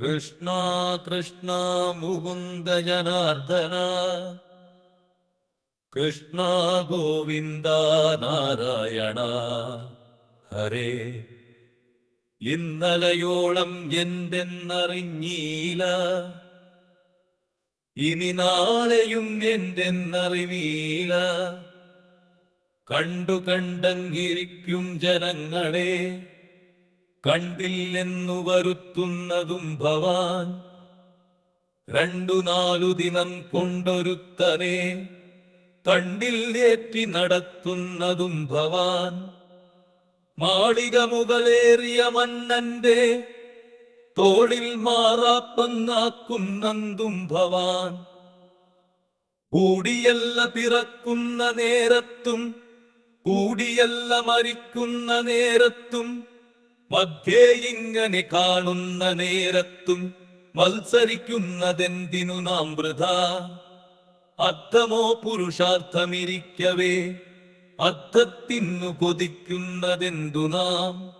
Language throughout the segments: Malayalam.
കൃഷ്ണ കൃഷ്ണ മുകുന്ദ ജനാർദ്ദന. കൃഷ്ണ ഗോവിന്ദ നാരായണ. ഹരേ. ഇന്നലയോളം എന്തെന്നറിഞ്ഞീല. ഇനി നാളെയും എന്തെന്നറിവീല. കണ്ടു കണ്ടങ്ങിരിക്കും ജനങ്ങളെ. കണ്ടില്ലെന്നു വരുത്തുന്നതും ഭവാൻ. രണ്ടു നാലു ദിനം കൊണ്ടൊരുത്തനെ കണ്ടില്ലേറ്റി നടത്തുന്നതും ഭവാൻ. മാളിക മുകളേറിയ മന്നന്റെ തോളിൽ മാറാപ്പന്നാക്കുന്നതും ഭവാൻ. കൂടിയല്ല പിറക്കുന്ന നേരത്തും കൂടിയല്ല മരിക്കുന്ന നേരത്തും മധ്യേ ഇങ്ങനെ കാണുന്ന നേരത്തും മത്സരിക്കുന്നതെന്തിനു നാം വൃഥ? അർത്ഥമോ പുരുഷാർത്ഥമിരിക്കവേ? അർത്ഥത്തിന്നു കൊതിക്കുന്നതെന്തു നാം?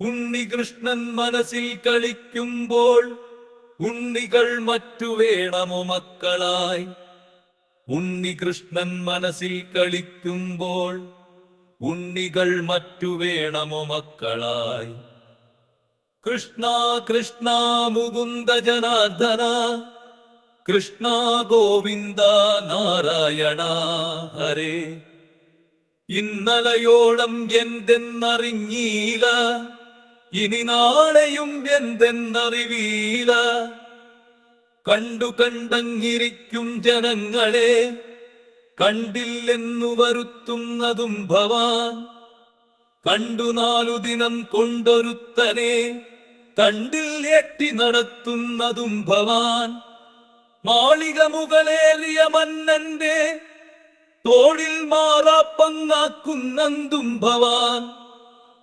ഉണ്ണികൃഷ്ണൻ മനസ്സിൽ കളിക്കുമ്പോൾ ഉണ്ണികൾ മറ്റു വേണമോ മക്കളായി? ഉണ്ണികൃഷ്ണൻ മനസ്സിൽ കളിക്കുമ്പോൾ ഉണ്ണികൾ മറ്റു വേണമോ മക്കളായി? കൃഷ്ണ കൃഷ്ണ മുകുന്ദ ജനാർദ്ദന. കൃഷ്ണ ഗോവിന്ദ നാരായണ ഹരേ. ഇന്നലയോളം എന്തെന്നറിഞ്ഞീല. ഇനി നാളെയും എന്തെന്നറിവീല. കണ്ടു കണ്ടങ്ങിരിക്കും ജനങ്ങളെ. കണ്ടില്ലെന്നു വരുത്തുന്നതും ഭവാൻ. കണ്ടു നാലു ദിനം കൊണ്ടൊരുത്തനെ കണ്ടിൽ ഏറ്റി നടത്തുന്നതും ഭവാൻ. മാളിക മുകളേറിയ മന്നന്റെ തോളിൽ മാറാപ്പങ്ങാക്കുന്നതും ഭവാൻ.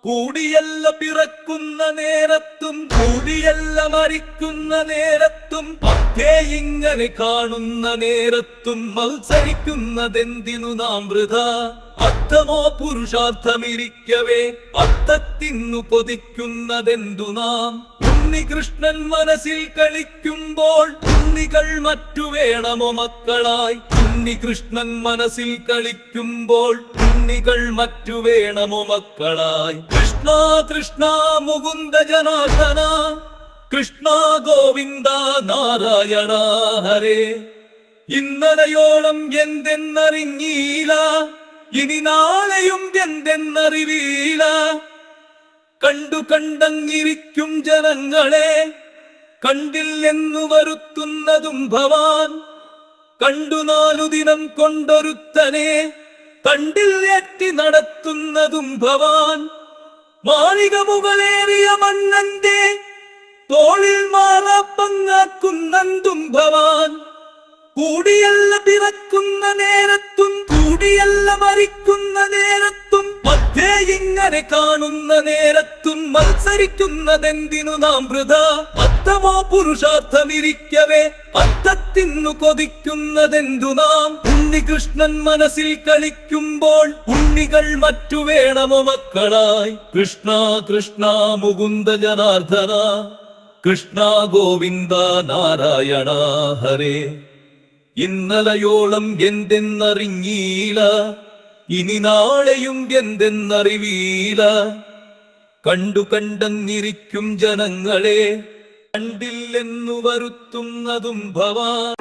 കൂടിയല്ല പിറക്കുന്ന നേരത്തും കൂടിയല്ല മരിക്കുന്ന നേരത്തും മധ്യേ ഇങ്ങനെ കാണുന്ന നേരത്തും മത്സരിക്കുന്നതെന്തിനു നാം വൃത? അർത്ഥമോ പുരുഷാർത്ഥമിരിക്കവേ? അർത്ഥത്തിന്നു കൊതിക്കുന്നതെന്തു നാം? ഉണ്ണികൃഷ്ണൻ മനസ്സിൽ കളിക്കുമ്പോൾ ഉണ്ണികൾ മറ്റു വേണമോ മക്കളായി? ഉണ്ണികൃഷ്ണൻ മനസ്സിൽ കളിക്കുമ്പോൾ ഉണ്ണികൾ മറ്റു വേണമോ മക്കളായി? കൃഷ്ണ കൃഷ്ണ മുകുന്ദ ജനാർദ്ദന. കൃഷ്ണ ഗോവിന്ദ നാരായണ ഹരേ. ഇന്നലയോളം എന്തെന്നറിഞ്ഞീല ഇനി നാളെയും എന്തെന്നറിവീല. കണ്ടു കണ്ടങ്ങിരിക്കും ജനങ്ങളെ കണ്ടില്ലെന്നു വരുത്തുന്നതും ഭവാൻ. കണ്ടു നാലു ദിനം കൊണ്ടൊരുത്തനെ കണ്ടിൽ ഏറ്റി നടത്തുന്നതും ഭവാൻ. മാളിക മുകളേറിയ മണ്ണന്റെ തോളിൽ മാറാപ്പങ്ങാക്കുന്നതും ഭവാൻ. കൂടിയല്ല പിറക്കുന്ന നേരത്തും കൂടിയല്ല മരിക്കുന്ന ഇങ്ങനെ കാണുന്ന നേരത്തും മത്സരിക്കുന്നതെന്തിനു നാം വൃത? അത്തമോ പുരുഷാർത്ഥമിരിക്കവേ? അത്തത്തിന്നു കൊതിക്കുന്നതെന്തു നാം? ഉണ്ണികൃഷ്ണൻ മനസ്സിൽ കളിക്കുമ്പോൾ ഉണ്ണികൾ മറ്റു വേണമോ മക്കളായി? കൃഷ്ണ കൃഷ്ണ മുകുന്ദ ജനാർദ്ദന. കൃഷ്ണ ഗോവിന്ദ നാരായണ ഹരേ. ഇന്നലയോളം എന്തെന്നറിഞ്ഞീല. ഇനി നാളെയും എന്തെന്നറിവീല. കണ്ടു കണ്ടെന്നിരിക്കും ജനങ്ങളെ കണ്ടില്ലെന്നു വരുത്തുന്നതും ഭവാൻ